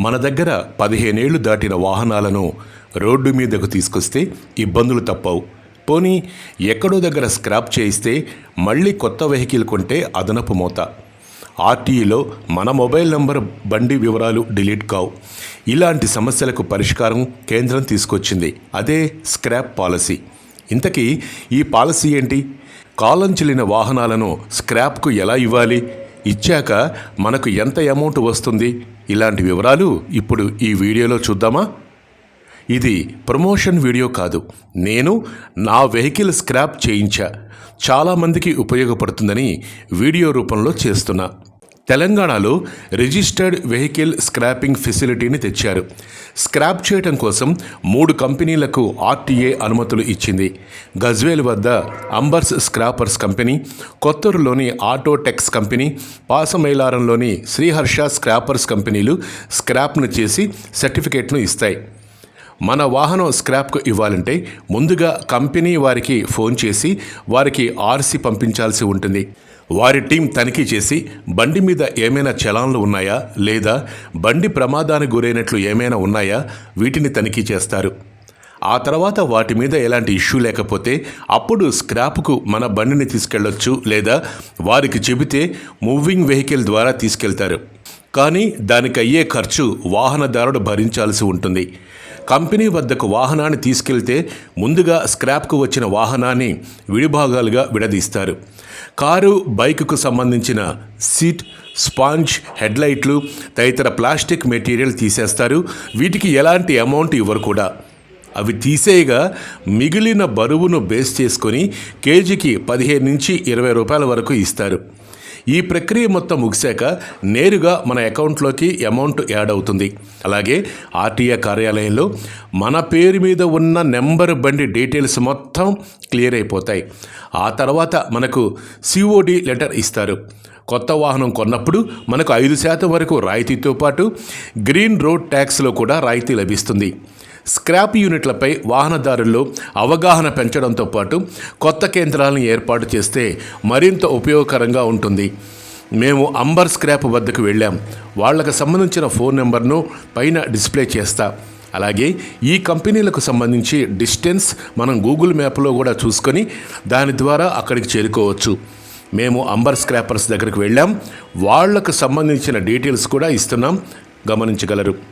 మన దగ్గర పదిహేనేళ్ళు దాటిన వాహనాలను రోడ్డు మీదకు తీసుకొస్తే ఇబ్బందులు తప్పవు. పోనీ ఎక్కడో దగ్గర స్క్రాప్ చేయిస్తే మళ్ళీ కొత్త వెహికల్ కొంటే అదనపు మోత. ఆర్టీఈలో మన మొబైల్ నంబర్ బండి వివరాలు డిలీట్ కావు. ఇలాంటి సమస్యలకు పరిష్కారం కేంద్రం తీసుకొచ్చింది. అదే స్క్రాప్ పాలసీ. ఇంతకీ ఈ పాలసీ ఏంటి? కాలం చెల్లిన వాహనాలను స్క్రాప్కు ఎలా ఇవ్వాలి? ఇచ్చాక మనకు ఎంత అమౌంట్ వస్తుంది? ఇలాంటి వివరాలు ఇప్పుడు ఈ వీడియోలో చూద్దామా? ఇది ప్రమోషన్ వీడియో కాదు. నేను నా వెహికల్ స్క్రాప్ చేయించా. చాలామందికి ఉపయోగపడుతుందని వీడియో రూపంలో చేస్తున్నా. తెలంగాణలో రిజిస్టర్డ్ వెహికల్ స్క్రాపింగ్ ఫెసిలిటీని తెచ్చారు. స్క్రాప్ చేయడం కోసం మూడు కంపెనీలకు ఆర్టీఏ అనుమతులు ఇచ్చింది. గజ్వేల్ వద్ద అంబర్స్ స్క్రాపర్స్ కంపెనీ కొత్తూరులోని ఆటోటెక్స్ కంపెనీ పాసమైలారంలోని శ్రీహర్ష స్క్రాపర్స్ కంపెనీలు స్క్రాప్ను చేసి సర్టిఫికేట్ను ఇస్తాయి. మన వాహనం స్క్రాప్కు ఇవ్వాలంటే ముందుగా కంపెనీ వారికి ఫోన్ చేసి వారికి ఆర్సీ పంపించాల్సి ఉంటుంది. వారి టీం తనిఖీ చేసి బండి మీద ఏమైనా చలాన్లు ఉన్నాయా లేదా బండి ప్రమాదానికి గురైనట్లు ఏమైనా ఉన్నాయా వీటిని తనిఖీ చేస్తారు. ఆ తర్వాత వాటి మీద ఎలాంటి ఇష్యూ లేకపోతే అప్పుడు స్క్రాప్కు మన బండిని తీసుకెళ్ళొచ్చు లేదా వారికి చెబితే మూవింగ్ వెహికల్ ద్వారా తీసుకెళ్తారు. కానీ దానికి అయ్యే ఖర్చు వాహనదారుడు భరించాల్సి ఉంటుంది. కంపెనీ వద్దకు వాహనాన్ని తీసుకెళ్తే ముందుగా స్క్రాప్కు వచ్చిన వాహనాన్ని విడిభాగాలుగా విడదీస్తారు. కారు బైకుకు సంబంధించిన సీట్ స్పాంజ్ హెడ్లైట్లు తదితర ప్లాస్టిక్ మెటీరియల్ తీసేస్తారు. వీటికి ఎలాంటి అమౌంట్ ఇవ్వరు కూడా. అవి తీసేయగా మిగిలిన బరువును బేస్ చేసుకొని కేజీకి పదిహేను నుంచి ఇరవై రూపాయల వరకు ఇస్తారు. ఈ ప్రక్రియ మొత్తం ముగిశాక నేరుగా మన అకౌంట్లోకి అమౌంట్ యాడ్ అవుతుంది. అలాగే ఆర్టీఏ కార్యాలయంలో మన పేరు మీద ఉన్న నెంబర్ బండి డీటెయిల్స్ మొత్తం క్లియర్ అయిపోతాయి. ఆ తర్వాత మనకు సిఓడి లెటర్ ఇస్తారు. కొత్త వాహనం కొన్నప్పుడు మనకు ఐదు శాతం వరకు రాయితీతో పాటు గ్రీన్ రోడ్ ట్యాక్స్లో కూడా రాయితీ లభిస్తుంది. స్క్రాప్ యూనిట్లపై వాహనదారుల్లో అవగాహన పెంచడంతో పాటు కొత్త కేంద్రాలను ఏర్పాటు చేస్తే మరింత ఉపయోగకరంగా ఉంటుంది. మేము అంబర్ స్క్రాప్ వద్దకు వెళ్ళాం. వాళ్ళకు సంబంధించిన ఫోన్ నెంబర్ను పైన డిస్ప్లే చేస్తా. అలాగే ఈ కంపెనీలకు సంబంధించి డిస్టెన్స్ మనం గూగుల్ మ్యాప్లో కూడా చూసుకొని దాని ద్వారా అక్కడికి చేరుకోవచ్చు. మేము అంబర్ స్క్రాపర్స్ దగ్గరికి వెళ్ళాం. వాళ్ళకు సంబంధించిన డీటెయిల్స్ కూడా ఇస్తున్నాం. గమనించగలరు.